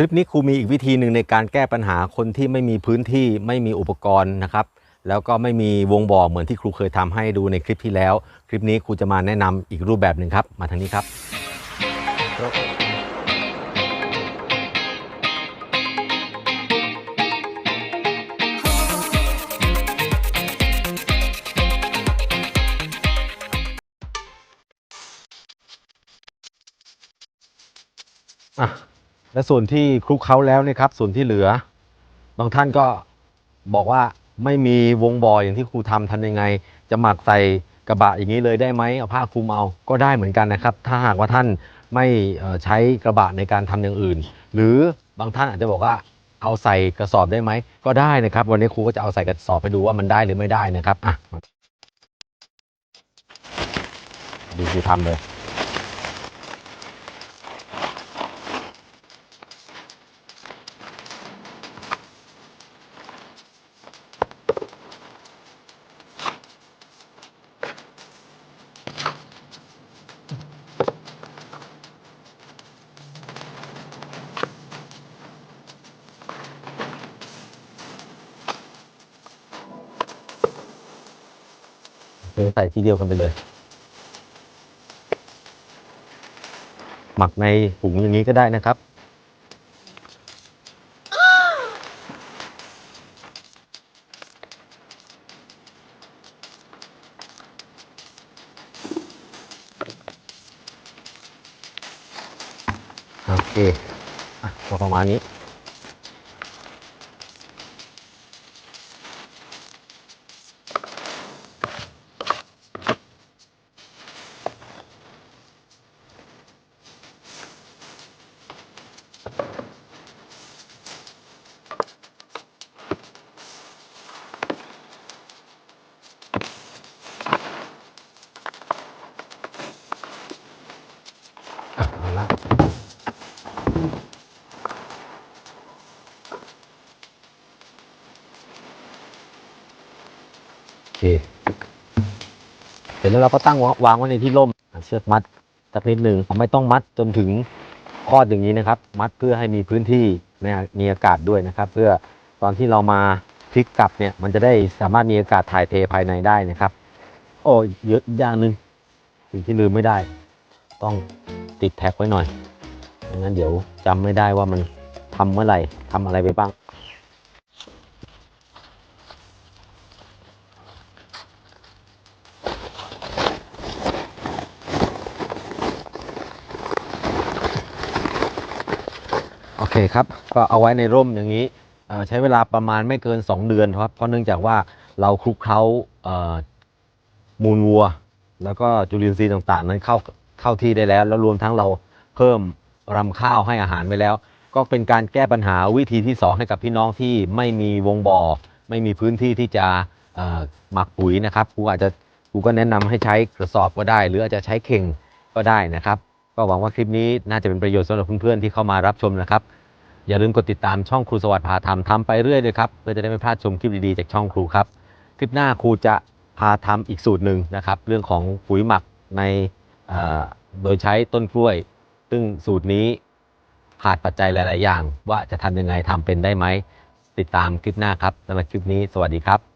ลิปนี้ครูมีอีกวิธีหนึ่งในการแก้ปัญหาคนที่ไม่มีพื้นที่ไม่มีอุปกรณ์นะครับ แล้วก็ไม่มีวงบ่อเหมือนที่ครูเคยทำให้ดูในคลิปที่แล้ว คลิปนี้ครูจะมาแนะนำอีกรูปแบบหนึ่งครับ มาทางนี้ครับ อะ และส่วนที่คลุกเคล้าแล้วเนี่ยครับส่วนที่เหลือ บางท่านก็บอกว่าไม่มีวงบอยอย่างที่ครูทำทำยังไง จะหมักใส่กระบะอย่างนี้เลยได้ไหมเอาผ้าคลุมเอาก็ได้เหมือนกันนะครับ ถ้าหากว่าท่านไม่ใช้กระบะในการทำอย่างอื่น หรือบางท่านอาจจะบอกว่าเอาใส่กระสอบได้ไหมก็ได้นะครับ วันนี้ครูก็จะเอาใส่กระสอบไปดูว่ามันได้หรือไม่ได้นะครับอะดูครูทำเลย ใส่ทีเดียวกันไปเลย หมักในถุงอย่างนี้ก็ได้นะครับ โอเคอประมาณนี้ เคเสร็จแล้วเราก็ตั้งวางไว้ในที่ร่มเชือกมัดสักนิดหนึ่งไม่ต้องมัดจนถึงคลอดอย่างนี้นะครับ มัดเพื่อให้มีพื้นที่ในมีอากาศด้วยนะครับ เพื่อตอนที่เรามาพลิกกลับเนี่ย มันจะได้สามารถมีอากาศถ่ายเทภายในได้นะครับ โอ้เยอะอย่างหนึ่งสิ่งที่ลืมไม่ได้ ต้องติดแท็กไว้หน่อยไม่งั้นเดี๋ยวจำไม่ได้ว่ามันทำเมื่อไหร่ทำอะไรไปบ้าง เคครับ ก็เอาไว้ในร่มอย่างนี้ใช้เวลาประมาณไม่เกิน 2 เดือนครับ เพราะเนื่องจากว่าเราคลุกเคล้ามูลวัว แล้วก็จุลินทรีย์ต่างๆ นั้นเข้าเข้าที่ได้แล้ว แล้วรวมทั้งเราเพิ่มรำข้าวให้อาหารไปแล้ว ก็เป็นการแก้ปัญหาวิธีที่ 2 ให้กับพี่น้องที่ไม่มีวงบ่อ ไม่มีพื้นที่ที่จะหมักปุ๋ยนะครับครูอาจจะครูก็แนะนำให้ใช้กระสอบก็ได้ หรืออาจจะใช้เข่งก็ได้นะครับ ก็หวังว่าคลิปนี้น่าจะเป็นประโยชน์สำหรับเพื่อนๆที่เข้ามารับชมนะครับ อย่าลืมกดติดตามช่องครูสวัสดิ์พาทำทำไปเรื่อยเลยครับเพื่อจะได้ไม่พลาดชมคลิปดีๆจากช่องครูครับ คลิปหน้าครูจะพาทำอีกสูตรหนึ่งนะครับ เรื่องของปุ๋ยหมักในโดยใช้ต้นกล้วย ซึ่งสูตรนี้ขาดปัจจัยหลาย ๆ อย่าง ว่าจะทำยังไงทำเป็นได้ไหมติดตามคลิปหน้าครับสำหรับคลิปนี้สวัสดีครับ